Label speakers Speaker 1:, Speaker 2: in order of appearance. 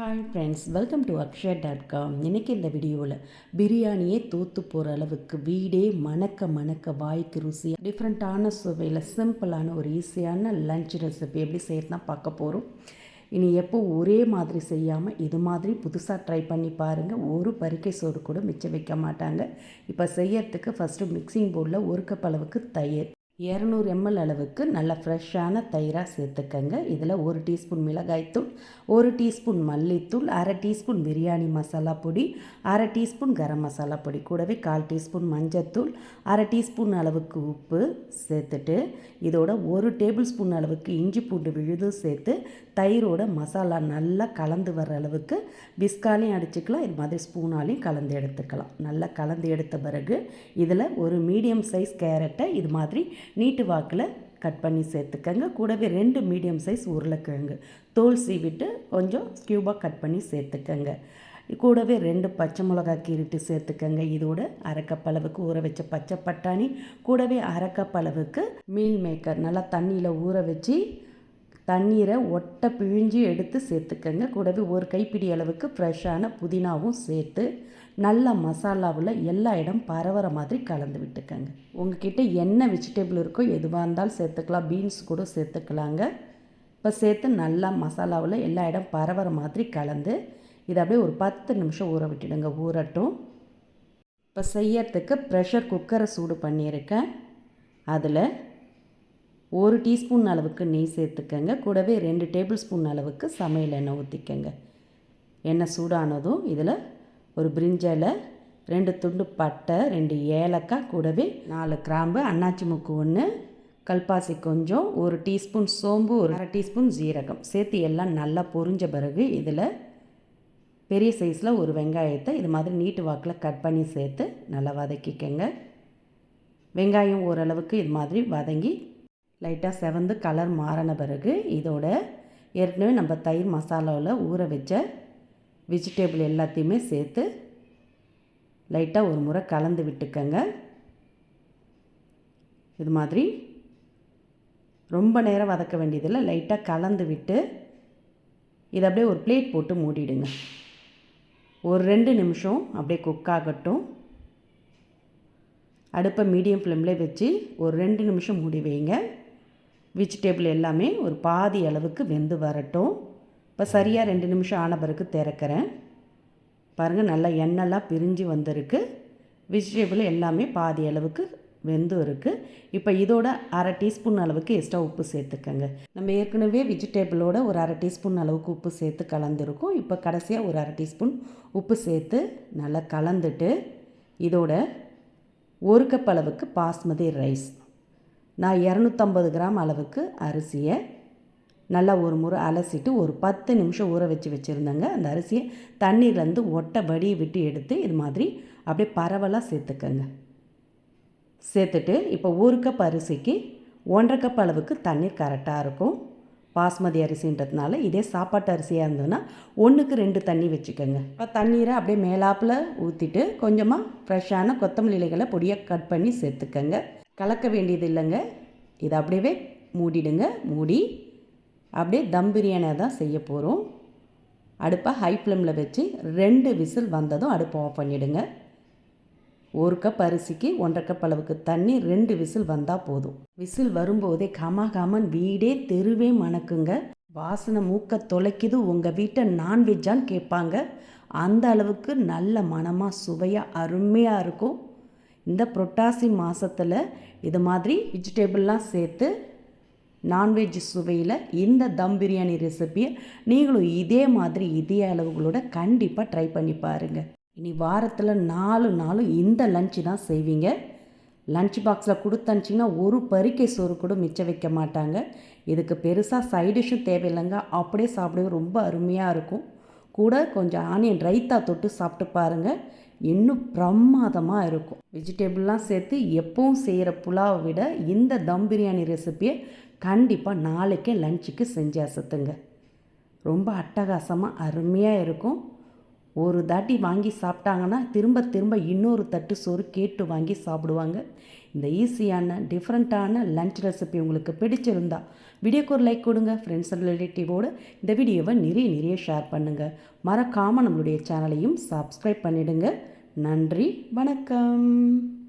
Speaker 1: Hi friends welcome to Akshaya dot com இன்றைக்கி இந்த வீடியோவில் பிரியாணியே தூத்து போகிற அளவுக்கு வீடே மணக்க மணக்க வாய்க்கு ருசியாக டிஃப்ரெண்ட்டான சுவையில் சிம்பிளான ஒரு ஈஸியான லஞ்ச் ரெசிபி எப்படி செய்யறதுனா பார்க்க போகிறோம் இனி எப்போ ஒரே மாதிரி செய்யாமல் இது மாதிரி புதுசாக ட்ரை பண்ணி பாருங்கள் ஒரு பருக்கை சோறு கூட மிச்சம் வைக்க மாட்டாங்க. இப்போ செய்யறதுக்கு ஃபஸ்ட்டு மிக்சிங் போர்டில் ஒரு கப் அளவுக்கு தயிர் இரநூறு எம்எல் அளவுக்கு நல்ல ஃப்ரெஷ்ஷான தயிராக சேர்த்துக்கங்க. இதில் ஒரு டீஸ்பூன் மிளகாய்த்தூள் ஒரு டீஸ்பூன் மல்லித்தூள் அரை டீஸ்பூன் பிரியாணி மசாலா பொடி அரை டீஸ்பூன் கரம் மசாலா பொடி கூடவே கால் டீஸ்பூன் மஞ்சத்தூள் அரை டீஸ்பூன் அளவுக்கு உப்பு சேர்த்துட்டு இதோட ஒரு டேபிள் ஸ்பூன் அளவுக்கு இஞ்சி பூண்டு விழுதும் சேர்த்து தயிரோட மசாலா நல்லா கலந்து வர்ற அளவுக்கு பிஸ்காலையும் அடிச்சுக்கலாம். இது மாதிரி ஸ்பூனாலையும் கலந்து எடுத்துக்கலாம். நல்லா கலந்து எடுத்த பிறகு இதில் ஒரு மீடியம் சைஸ் கேரட்டை இது மாதிரி நீட்டு வாக்கில் கட் பண்ணி சேர்த்துக்கங்க. கூடவே ரெண்டு மீடியம் சைஸ் உருளைக்கிழங்கு. தோல் சீவிட்டு கொஞ்சம் ஸ்கியூபாக கட் பண்ணி சேர்த்துக்கங்க. கூடவே ரெண்டு பச்சை மிளகா கீரிட்டு சேர்த்துக்கங்க. இதோட அரைக்கப்பளவுக்கு ஊற வச்ச பச்சை பட்டாணி. கூடவே அரைக்கப்பளவுக்கு மீன் மீல் மேக்கர். நல்லா தண்ணியில் ஊற வச்சு தண்ணீரை ஒட்டை பிழிஞ்சு எடுத்து சேர்த்துக்கங்க. கூடவே ஒரு கைப்பிடி அளவுக்கு ஃப்ரெஷ்ஷான புதினாவும் சேர்த்து நல்ல மசாலாவில் எல்லா இடம் பரவற மாதிரி கலந்து விட்டுக்கங்க. உங்ககிட்ட என்ன வெஜிடபிள் இருக்கோ எதுவாக இருந்தாலும் சேர்த்துக்கலாம். பீன்ஸ் கூட சேர்த்துக்கலாங்க. இப்போ சேர்த்து நல்லா மசாலாவில் எல்லா இடம் பரவற மாதிரி கலந்து இதை அப்படியே ஒரு பத்து நிமிஷம் ஊற விட்டுடுங்க. ஊறட்டும். இப்போ செய்யறதுக்கு ப்ரெஷர் குக்கரை சூடு பண்ணியிருக்கேன். அதில் ஒரு டீஸ்பூன் அளவுக்கு நெய் சேர்த்துக்கங்க. கூடவே ரெண்டு டேபிள் ஸ்பூன் அளவுக்கு சமையல் எண்ணெய் ஊற்றிக்கங்க எண்ணெய் சூடானதும் இதில் ஒரு பிரிஞ்சலை ரெண்டு துண்டு பட்டை ரெண்டு ஏலக்காய் கூடவே நாலு கிராம்பு அன்னாச்சி முக்கு ஒன்று கல்பாசி கொஞ்சம் ஒரு டீஸ்பூன் சோம்பு ஒரு அரை டீஸ்பூன் ஜீரகம் சேர்த்து எல்லாம் நல்லா பொரிஞ்ச பிறகு இதில் பெரிய சைஸில் ஒரு வெங்காயத்தை இது மாதிரி நீட்டு வாக்கில் கட் பண்ணி சேர்த்து நல்லா வதக்கிக்கங்க. வெங்காயம் ஓரளவுக்கு இது மாதிரி வதங்கி லைட்டாக செவந்து கலர் மாறின பிறகு இதோட ஏற்கனவே நம்ம தயிர் மசாலாவில் ஊற வச்ச வெஜிடேபிள் எல்லாத்தையுமே சேர்த்து லைட்டாக ஒரு முறை கலந்து விட்டுக்கங்க. இது மாதிரி ரொம்ப நேரம் வதக்க வேண்டியதில்லை லைட்டாக கலந்து விட்டு இதை அப்படியே ஒரு பிளேட் போட்டு மூடிடுங்க. ஒரு ரெண்டு நிமிஷம் அப்படியே குக் ஆகட்டும். அடுப்பை மீடியம் ஃப்ளேமில் வச்சு ஒரு ரெண்டு நிமிஷம் மூடி வைங்க. வெஜிடேபிள் எல்லாமே ஒரு பாதி அளவுக்கு வெந்து வரட்டும். இப்போ சரியாக ரெண்டு நிமிஷம் ஆன பிறகு திறக்கிறேன். பாருங்கள் நல்லா எண்ணெய்லாம் பிரிஞ்சு வந்திருக்கு. வெஜிடேபிள் எல்லாமே பாதி அளவுக்கு வெந்து இருக்குது இப்போ இதோட அரை டீஸ்பூன் அளவுக்கு எக்ஸ்ட்ரா உப்பு சேர்த்துக்கோங்க. நம்ம ஏற்கனவே வெஜிடேபிளோட ஒரு அரை டீஸ்பூன் அளவுக்கு உப்பு சேர்த்து கலந்துருக்கோம். இப்போ கடைசியாக ஒரு அரை டீஸ்பூன் உப்பு சேர்த்து நல்லா கலந்துட்டு இதோட ஒரு கப் அளவுக்கு பாஸ்மதி ரைஸ் நான் இரநூத்தம்பது கிராம் அளவுக்கு அரிசியை நல்லா ஒரு முறை அலசிட்டு ஒரு பத்து நிமிஷம் ஊற வச்சு வச்சுருந்தேங்க. அந்த அரிசியை தண்ணீர்லேருந்து ஒட்டை வடியை விட்டு எடுத்து இது மாதிரி அப்படியே பரவலாக சேர்த்துக்கங்க. சேர்த்துட்டு இப்போ ஒரு கப் அரிசிக்கு ஒன்றரை கப் அளவுக்கு தண்ணீர் கரெக்டாக இருக்கும். பாஸ்மதி அரிசின்றதுனால இதே சாப்பாட்டு அரிசியாக இருந்ததுன்னா ஒன்றுக்கு ரெண்டு தண்ணி வச்சுக்கோங்க. இப்போ தண்ணீரை அப்படியே மேலாப்பில் ஊற்றிட்டு கொஞ்சமாக ஃப்ரெஷ்ஷான கொத்தமல்லி இலைகளை பொடியாக கட் பண்ணி சேர்த்துக்கங்க. கலக்க வேண்டியது இல்லைங்க. இதை அப்படியே மூடிடுங்க. மூடி அப்படியே தம் பிரியாணியாக தான் செய்ய போகிறோம் அடுப்பை ஹை ஃப்ளேமில் வச்சு ரெண்டு விசில் வந்ததும் அடுப்பை ஆஃப் பண்ணிவிடுங்க ஒரு கப் அரிசிக்கு ஒன்றரை கப் அளவுக்கு தண்ணி ரெண்டு விசில் வந்தால் போதும். விசில் வரும்போதே கமா கமன் வீடே தெருவே மணக்குங்க. வாசனை மூக்க தொலைக்குது. உங்கள் வீட்டை நான்வெஜ்ஜான்னு கேட்பாங்க. அந்த அளவுக்கு நல்ல மனமாக சுவையாக அருமையாக இருக்கும். இந்த புரட்டாசி மாதத்தில் இது மாதிரி வெஜிடேபிள்லாம் சேர்த்து நான்வெஜ் சுவையில் இந்த தம் பிரியாணி ரெசிப்பியை நீங்களும் இதே மாதிரி இதே அளவுகளோட கண்டிப்பாக ட்ரை பண்ணி பாருங்கள் இனி வாரத்தில் நாலு நாளும் இந்த லஞ்சு தான் செய்வீங்க. லஞ்ச் பாக்ஸில் கொடுத்தனுச்சிங்கன்னா ஒரு பறிக்கை சோறு கூட மிச்சம் வைக்க மாட்டாங்க. இதுக்கு பெருசாக சைடிஷும் தேவையில்லைங்க. அப்படியே சாப்பிடவே ரொம்ப அருமையாக இருக்கும். கூட கொஞ்சம் ஆனியன் ரைத்தா தொட்டு சாப்பிட்டு பாருங்கள் இன்னும் பிரமாதமாக இருக்கும். வெஜிடேபிள்லாம் சேர்த்து எப்பவும் செய்கிற புலாவை விட இந்த தம் பிரியாணி ரெசிப்பியை கண்டிப்பாக நாளைக்கே லஞ்சுக்கு செஞ்சு அசத்துங்க. ரொம்ப அட்டகாசமாக அருமையாக இருக்கும். ஒரு தாட்டி வாங்கி சாப்பிட்டாங்கன்னா திரும்ப திரும்ப இன்னொரு தட்டு சோறு கேட்டு வாங்கி சாப்பிடுவாங்க. இந்த ஈஸியான டிஃப்ரெண்ட்டான லன்ச் ரெசிபி உங்களுக்கு பிடிச்சிருந்தா வீடியோக்கு ஒரு லைக் கொடுங்க ஃப்ரெண்ட்ஸ் ரிலேட்டிவோடு இந்த வீடியோவை நிறைய நிறைய ஷேர் பண்ணுங்கள் மறக்காமல் நம்மளுடைய சேனலையும் சப்ஸ்கிரைப் பண்ணிவிடுங்க நன்றி வணக்கம்.